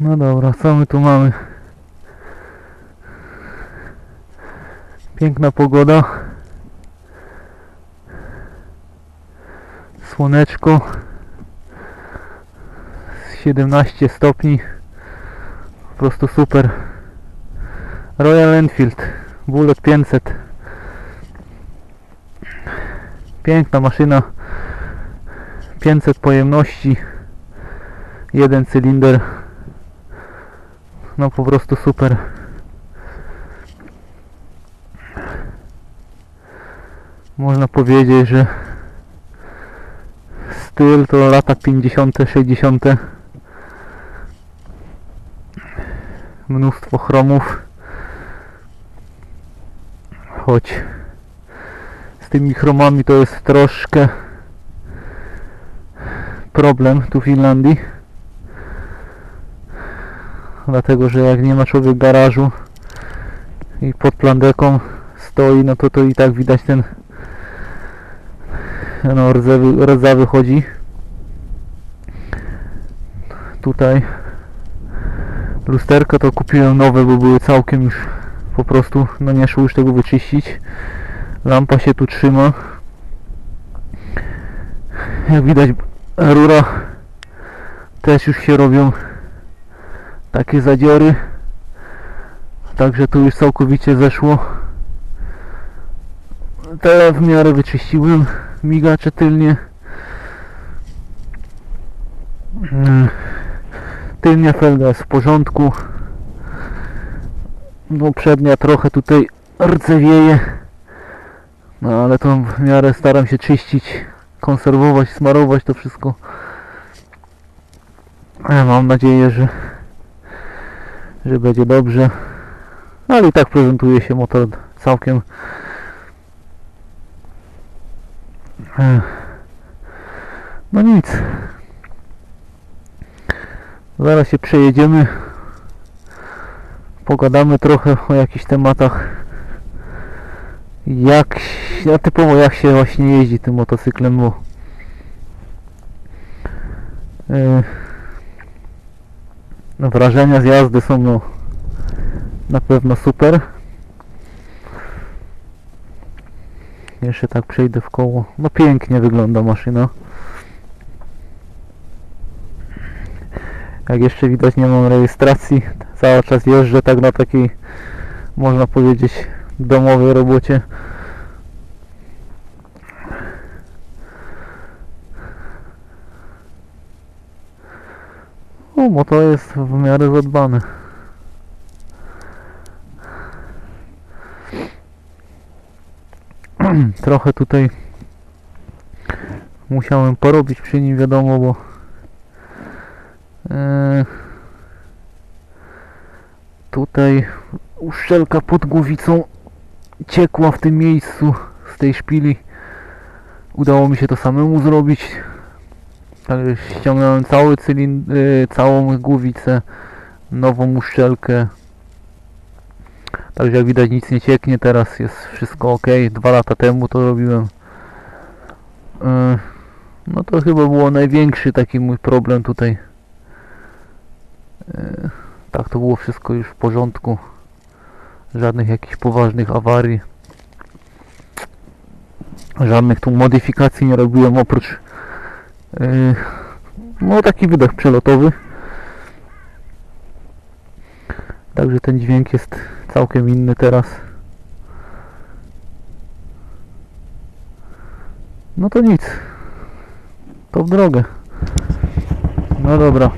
No dobra, co my tu mamy? Piękna pogoda. Słoneczko. 17 stopni. Po prostu super. Royal Enfield Bullet 500. Piękna maszyna. 500 pojemności. Jeden cylinder. No po prostu super. Można powiedzieć, że styl to lata 50., 60. Mnóstwo chromów. Choć z tymi chromami to jest troszkę problem tu w Finlandii. Dlatego, że jak nie ma człowiek garażu i pod plandeką stoi, no to to i tak widać ten no rdzawy, rdza wychodzi. Tutaj lusterka to kupiłem nowe, bo były całkiem już po prostu, no nie szło już tego wyczyścić. Lampa się tu trzyma. Jak widać rura też już się robią takie zadziory. Także tu już całkowicie zeszło. Te w miarę wyczyściłem migacze tylnie. Mm. Tylnia felga jest w porządku. No przednia trochę tutaj rdzewieje. No ale to w miarę staram się czyścić, konserwować, smarować to wszystko. E, Mam nadzieję, że że będzie dobrze. Ale i tak prezentuje się motor całkiem Ech. No nic. Zaraz się przejedziemy. Pogadamy trochę o jakichś tematach. Jak, ja typowo jak się właśnie jeździ tym motocyklem, bo e, no, wrażenia z jazdy są no, na pewno super. Jeszcze tak przejdę w koło. No pięknie wygląda maszyna. Jak jeszcze widać nie mam rejestracji. Cały czas jeżdżę tak na takiej można powiedzieć domowej robocie. O, bo to jest w miarę zadbane. Trochę tutaj musiałem porobić przy nim, wiadomo, bo e, tutaj uszczelka pod głowicą ciekła w tym miejscu z tej szpili. Udało mi się to samemu zrobić. Także ściągnąłem cały cylindr, całą głowicę, nową uszczelkę. Także jak widać nic nie cieknie, teraz jest wszystko ok. Dwa lata temu to robiłem. Yy, No to chyba było największy taki mój problem tutaj. Tak to było wszystko już w porządku. Żadnych jakichś poważnych awarii. Żadnych tu modyfikacji nie robiłem oprócz no taki wydech przelotowy. Także ten dźwięk jest całkiem inny teraz. No to nic. To w drogę. No dobra.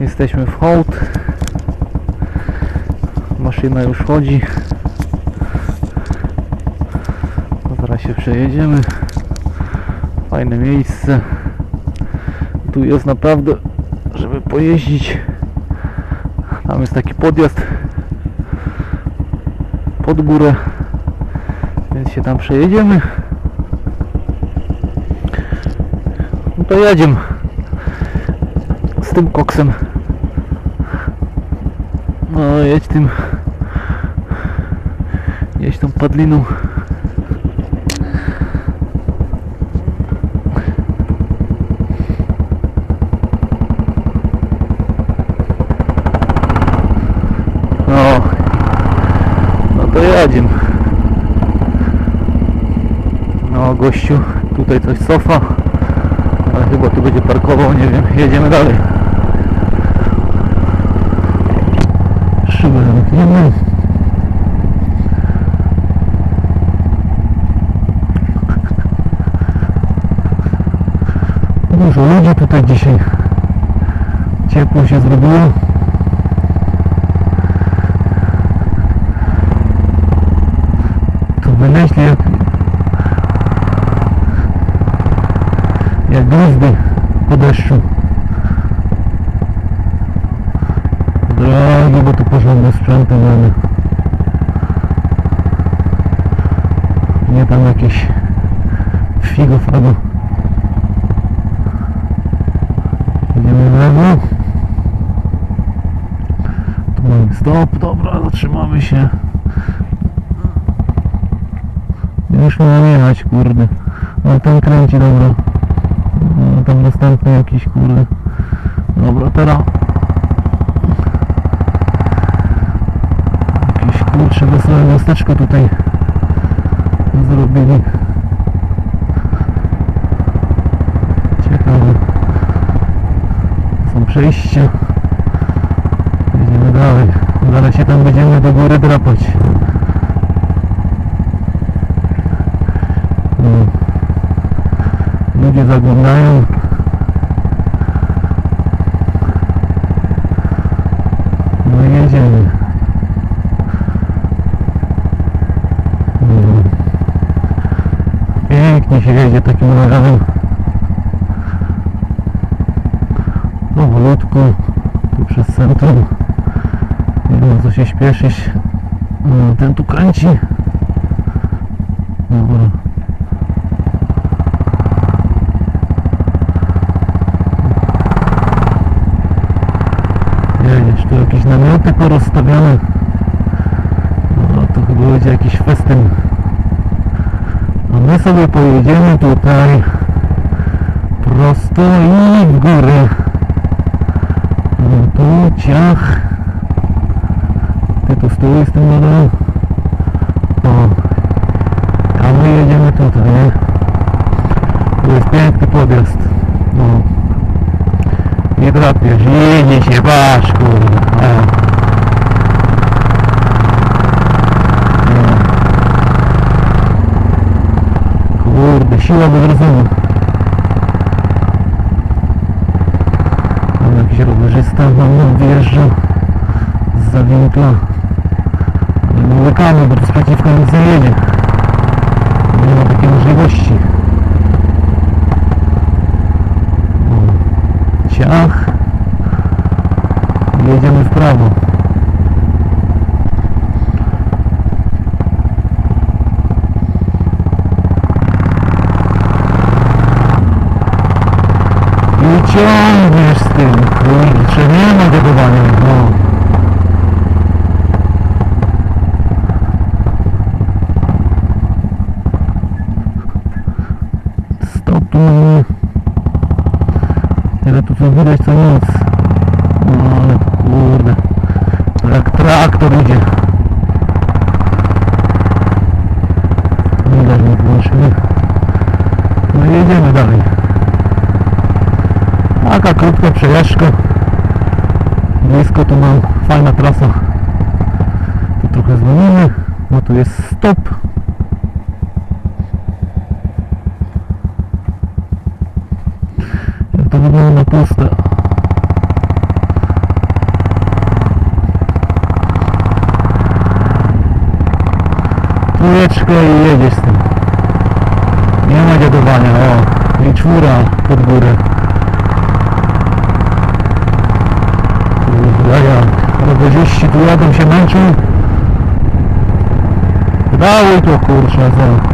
Jesteśmy w hołd. Maszyna już chodzi. Się przejedziemy. Fajne miejsce. Tu jest naprawdę, żeby pojeździć. Tam jest taki podjazd pod górę, więc się tam przejedziemy. No to jedziemy z tym koksem. No jedź tym jedź tą padliną. Jadziem. No gościu, tutaj coś cofa, ale chyba tu będzie parkował, nie wiem, jedziemy dalej. Szybę zamkniemy. Dużo ludzi tutaj dzisiaj. Ciepło się zrobiło. Wyleźli jak gwiazdy po deszczu. Drogi, bo tu porządne sprzęty mamy. Nie tam jakieś figo fago. Idziemy w lewo. Tu mamy stop, dobra, zatrzymamy się. Już mam jechać, kurde. No ten kręci, dobra. No, tam następny jakiś, kurde. Dobra, teraz. Jakieś kurcze wesołe miasteczko tutaj zrobili. Ciekawe. Są przejścia. Jedziemy dalej. Zaraz się tam będziemy do góry drapać. No. Ludzie zaglądają. No jedziemy. No. Pięknie się jedzie takim rowerem. Powolutku tu przez centrum. Nie ma co się śpieszyć. No, ten tu kręci. Dobra. Jedziesz, tu jakieś namioty porozstawione. No to chyba będzie jakiś festyn. A my sobie pojedziemy tutaj prosto i w górę. No tu ciach. Ty tu z tym wodą. O. A my jedziemy tutaj, nie? Tu jest piękny podjazd. No. Nie drapiesz, jedzie się, patrz kurde. O. No. Kurde, siła bez rozumu. Tam jakiś rowerzysta nam nam wyjeżdżał z zawinkla. My łykamy, bo tu sprzeciwko nic nie jedzie. Nie ma takiej możliwości. Ciach. Jedziemy w prawo. I ciągniesz z tym, kurczę, nie ma gotowania, no. Stop tu mamy. Tyle tu co widać co nic. No ale kurde. To jak traktor idzie. Widać mi włączymy. No i jedziemy dalej. Taka krótka przejażdżka. Blisko tu mam fajna trasa. Tu trochę zwolnimy, bo tu jest stop. Jak to wygląda puste. Trójeczkę i jedziesz z tym. Nie ma dziadowania, o. I czwóra pod górę. 40 tu jadą się męczył. Dały to kurczę, zero.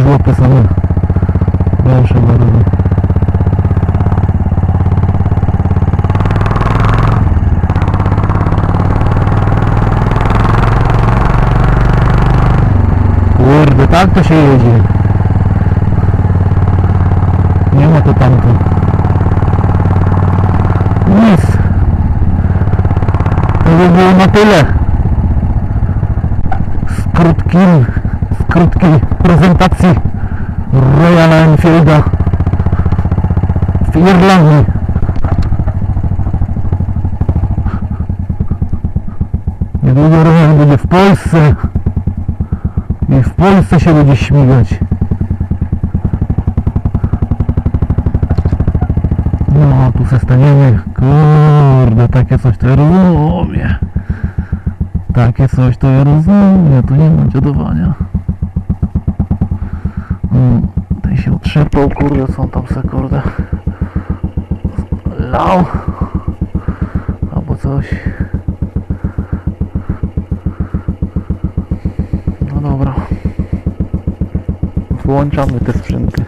Żłopy same. Proszę bardzo. Kurde, tak to się jedzie. Nie ma to tamto. Nic. To by było na tyle. Z krótkim, z krótkiej prezentacji Royal Enfielda w Irlandii. Niedługo Royal będzie w Polsce i w Polsce się będzie śmigać. No, tu se staniemy. Kurde, takie coś to ja rozumiem. Takie coś to ja rozumiem. Tu nie ma dziadowania. Otrzepał, kurde, on tam se, kurde. Lał. Albo coś. No dobra. Włączamy te sprzęty.